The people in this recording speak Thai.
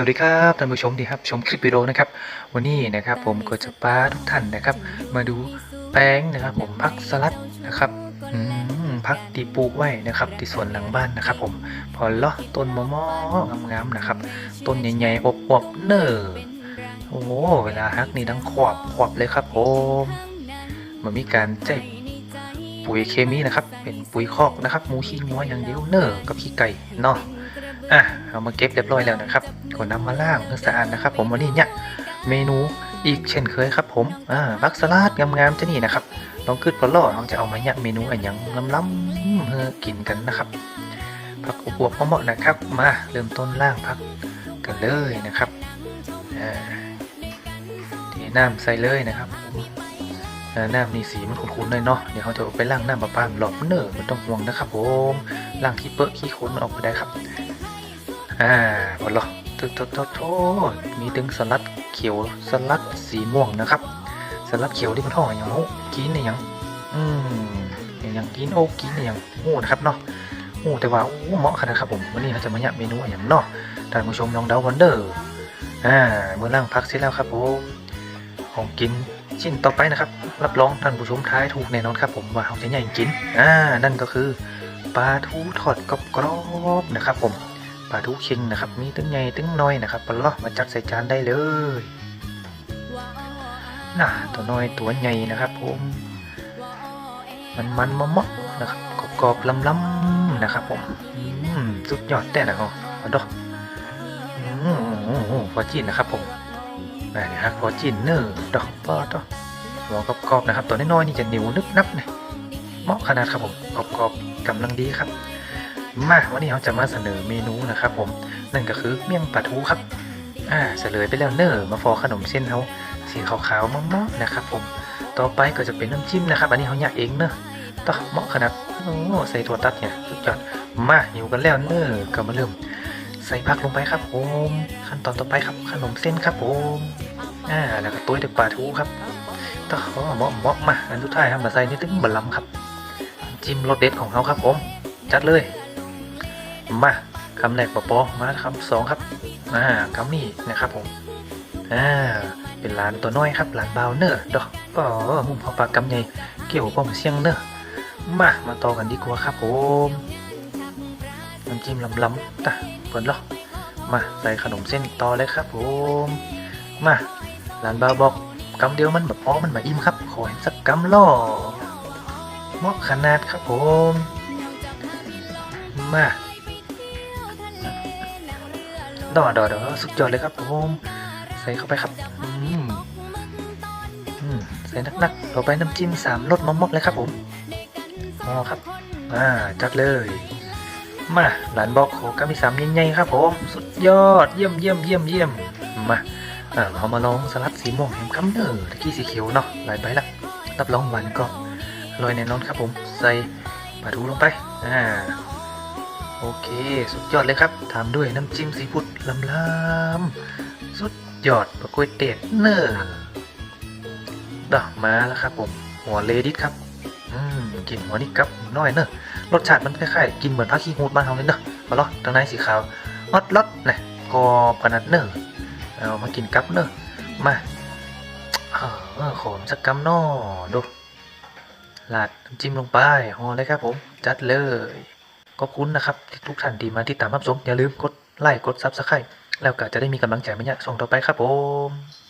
วัสดีครับท่านผู้ชมที่ครับชมคลิปวิดีโอนะครับ วันนี้นะครับผมก็จะพาทุกท่านนะครับ มาดูแป้งนะครับ ผมพักสลัดนะครับอืมพักที่ปลูกไว้นะครับที่สวนหลังบ้านนะครับ ผมพอเลาะต้นมะม่วงงามๆนะครับ ต้นใหญ่ๆอบๆเนอโอ้โหเวลาฮักนี่ดังขวบขวบเลยครับผมมันมีการใจปุ๋ยเคมีนะครับ เป็นปุ๋ยคอกนะครับหมูขี้งัวอย่างเดียวเนอกับขี้ไก่เนาะ อะเอามาเก็บเรียบร้อยแล้วนะครับก็นำมาล่างเพื่อสะอาดนะครับ ผมวันนี้เนี่ยเมนูอีกเช่นเคยครับ ผมอ่าบักสลัดงามๆจะนี่นะครับลองขึ้นปลาล่อเราจะเอามาเนี่ยเมนูอันยังล้ำๆเพื่อกินกันนะครับผักอวบๆเหมาะๆนะครับ มาเริ่มต้นล่างผักกันเลยนะครับอ่าเทน้ำใส่เลยนะครับน้ำนี่สีมันขุ่นๆหน่อยเนาะเดี๋ยวเขาจะไปล้างน้ำประปาหลอดเนอร์มันต้องห่วงนะครับ ผมล้างขี้เปอะขี้ขนมันออกไปได้ครับ อ่าหมดแล้วโทษโทษโทมีถึงสลัดเขียวสลัดสีม่วงนะครับ สลัดเขียวที่มันห่ออย่างโอ้กินเนี่ยยังอืมอย่างกินโอ้กินเนี่ยยังโอ้นะครับเนาะโอ้แต่ว่าโอ้เหมาะขนาดครับผมวันนี้เราจะมาเนี่ยเมนูอย่างเนาะท่านผู้ชมลองเดากันเด้ออ่าเมื่อล่างพักเสร็จแล้วครับผมของกินชิ้นต่อไปนะครับ รับรองท่านผู้ชมท้ายถูกแน่นอนครับผมว่าเราจะเนี่กินอ่านั่นก็คือปลาทูทอดกรอบๆนะครับผม ปลาทูเค็งนะครับ มีตึ้งใหญ่ตึ้งน้อยนะครับปลามาจัดใส่จานได้เลยน่ะตัวน้อยตัวใหญ่นะครับผม มันมันมะมะนะครับกรอบๆล้ำๆนะครับผมอืมสุดยอดแต่ละเนาะมาดอกอืมพอจีนนะครับผมนี่นะครับพอจีนเนอร์ดอกปอดอกหัวกรอบๆนะครับ ตัวน้อยๆนี่จะเหนียวนึบนับเนี่ยเหมาะขนาดครับผมกรอบๆกำลังดีครับ มาวันนี้เราจะมาเสนอเมนูนะครับผมนั่นก็คือเมี่ยงปลาทูครับอ่าเฉลยไปแล้วเนอร์มาฟอขนมเส้นเขาสีขาวๆมากๆนะครับ ผมต่อไปก็จะเป็นน้ำจิ้มนะครับอันนี้เขาอยากเองเนอะต่อเหมาะขนาดโอ้ใส่ถั่วตัดเนี่ยสุดยอดมาอยู่กันแล้วเนอร์ก็มาเริ่ม ใส่ผักลงไปครับผมขั้นตอนต่อไปครับขนมเส้นครับผมอ่าแล้วก็ตัวเด็กปลาทูครับต่อเหมาะเหมาะมาอันสุดท้ายครับมาใส่นี่ตึ้งบะหลำครับ จิ้มรสเด็ดของเขาครับผมจัดเลย มาคำแรกปอปอมาคำสองครับอ่าคำนี้นะครับผมอ่าเป็นหลานตัวน้อยครับหลานบาวเนอร์ดอกก็มุมพอปากกำใหญ่เกี่ยวป้อมเสียงเนอร์มามาต่อกันดีกว่าครับผมน้ำจิ้มลำๆตะเปิดหรอมาใส่ขนมเส้นต่อเลยครับผมมาหลานบาวบอกกำเดียวมันแบบพอมันมาอิ่มครับ ขอเห็นสักกำล่อเหมาะขนาดครับผม มา ดอดอดอสุดยอดเลยครับผมใส่เข้าไปครับอืมอืมใส่นักๆต่อไปน้ำจิ้มสามรสมะมอกเลยครับผมมอครับอ่าจัดเลย มาหลานบอกขกามิสามใหญ่ครับผม สุดยอดเยี่ยมเยี่ยมเยี่ยมเยี่ยมมาอ่าเรามาลองสลัดสีม่วงแฮมคัมเนอร์ตะกี้สีเขียวเนาะหลายใบละรับรองหวานก็อร่อยแน่นอนครับผม ใส่ปลาทูลงไปอ่า เคสุดยอดเลยครับตามด้วยน้ำจิ้มซีฟู้ดลำลำสุดยอดปลากล้ยเตดเนอร์ดอกมาแล้วครับผมหัวเลดิสครับอืมกินหัวนี่กับน้อยเนอะรสชาติมันคล้ายๆกินเหมือนผักขี้หูดบ้านเราเลยเนอะมาลอทางในสีขาวออดลอดนะกอบขนาดเนอะเอามากินกับเนอะมาเออขอมสักกำนอดูลาดน้ำจิ้มลงไปห่อเลยครับผม จัดเลย ขอบคุณนะครับที่ทุกท่านที่มาที่ตามรับชมอย่าลืมกดไลค์กดซับสไครต์แล้วก็จะได้มีกำลังใจมาเนี่ยส่งต่อไปครับผม